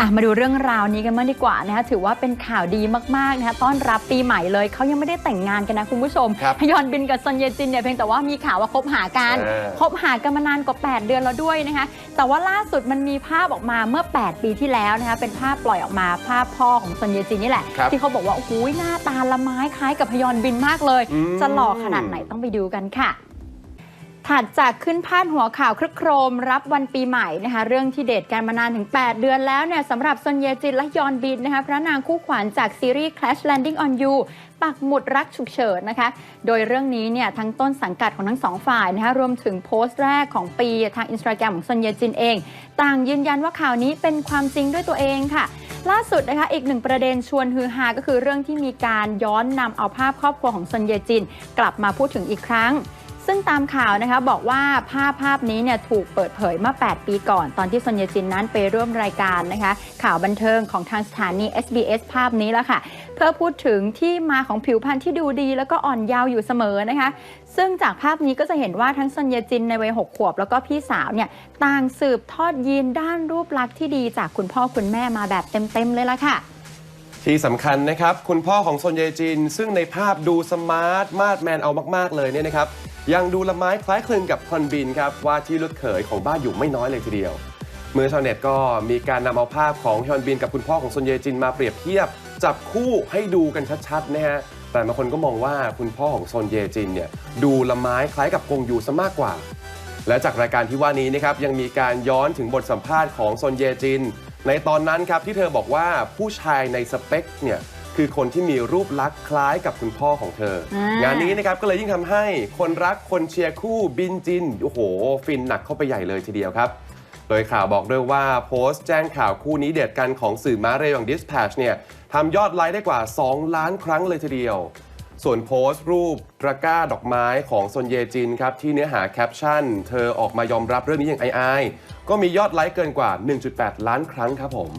อะมาดูเรื่องราวนี้กันบ้างดีกว่านะคะถือว่าเป็นข่าวดีมากๆนะคะต้อนรับปีใหม่เลยเขายังไม่ได้แต่งงานกันนะคุณผู้ชมครับฮยอนบินกับซอนเยจินเนี่ยเพียงแต่ว่ามีข่าวว่าคบหากันเออ คบหากันมานานกว่า 8 เดือนแล้วด้วยนะคะแต่ว่าล่าสุดมันมีภาพออกมาเมื่อ 8 ปีที่แล้วนะคะเป็นภาพปล่อยออกมาภาพพ่อของซอนเยจินนี่แหละ ครับที่เขาบอกว่าโอ้โหหน้าตาละไม้คล้ายกับฮยอนบินมากเลย อืม จะหล่อขนาดไหนต้องไปดูกันค่ะ ถัดจากขึ้นพาดหัวข่าวครึกโครมรับวันปีใหม่นะคะเรื่องที่เดทกันมานานถึง 8 เดือนแล้วเนี่ยสำหรับซอนเยจินและยอนบินนะคะพระนางคู่ขวัญจากซีรีส์ Crash Landing on You ปักหมุดรักฉุกเฉินนะคะ โดยเรื่องนี้เนี่ยทั้งต้นสังกัดของทั้งสองฝ่ายนะคะรวมถึงโพสต์แรกของปีทางอินสตาแกรมของซอนเยจินเอง ต่างยืนยันว่าข่าวนี้เป็นความจริงด้วยตัวเองค่ะล่าสุดนะคะอีกหนึ่งประเด็นชวนฮือฮาก็คือเรื่องที่มีการย้อนนำเอาภาพครอบครัวของซอนเยจิน กลับมาพูดถึงอีกครั้ง ซึ่งตามข่าวนะคะบอกว่าภาพภาพนี้เนี่ยถูกเปิดเผยเมื่อ 8 ปีก่อน ตอนที่ซนยจินนั้นไปร่วมรายการนะคะ ข่าวบันเทิงของทางสถานี SBS ภาพนี้แล้วค่ะ เพื่อพูดถึงที่มาของผิวพรรณที่ดูดี แล้วก็อ่อนเยาว์อยู่เสมอนะคะ ซึ่งจากภาพนี้ก็จะเห็นว่าทั้งซนยจินในวัย 6 ขวบ แล้วก็พี่สาวเนี่ยต่างสืบทอดยีนด้านรูปลักษณ์ที่ดีจากคุณพ่อคุณแม่มาแบบเต็มๆเลยละค่ะที่สำคัญนะครับ คุณพ่อของซนเยจิน ซึ่งในภาพดูสมาร์ทมาดแมนเอามาก ๆ เลยเนี่ยนะครับ ยังดูละไม้คล้ายคลึงกับฮอนบินครับว่าที่ลูกเขยของบ้านอยู่ไม่น้อยเลยทีเดียว เมื่อชาวเน็ตก็มีการนำเอาภาพของฮยอนบินกับคุณพ่อของซนเยจินมาเปรียบเทียบ จับคู่ให้ดูกันชัดๆนะฮะแต่บางคนก็มองว่าคุณพ่อของซนเยจินเนี่ยดูละไม้คล้ายกับกงยูซะมากกว่า และจากรายการที่ว่านี้นะครับยังมีการย้อนถึงบทสัมภาษณ์ของซนเยจิน ในตอนนั้นครับที่เธอบอกว่าผู้ชายในสเปคเนี่ย คือคนที่มีรูปลักษณ์คล้ายกับคุณพ่อของเธออ่างงานนี้นะครับก็เลยยิ่งทำให้คนรักคนเชียร์คู่บินจินโอ้โห ฟินหนักเข้าไปใหญ่เลยทีเดียวครับ โดยข่าวบอกด้วยว่าโพสต์แจ้งข่าวคู่นี้เด็ดกันของสื่อม้าเรยอย่าง Dispatch เนี่ยทำยอดไลค์ได้กว่า 2 ล้านครั้งเลยทีเดียว ส่วนโพสต์รูปตะกร้าดอกไม้ของซนเยจินครับที่เนื้อหาแคปชั่น เธอออกมายอมรับเรื่องนี้อย่างอายๆก็มียอดไลค์เกินกว่า 1.8 ล้านครั้งครับผม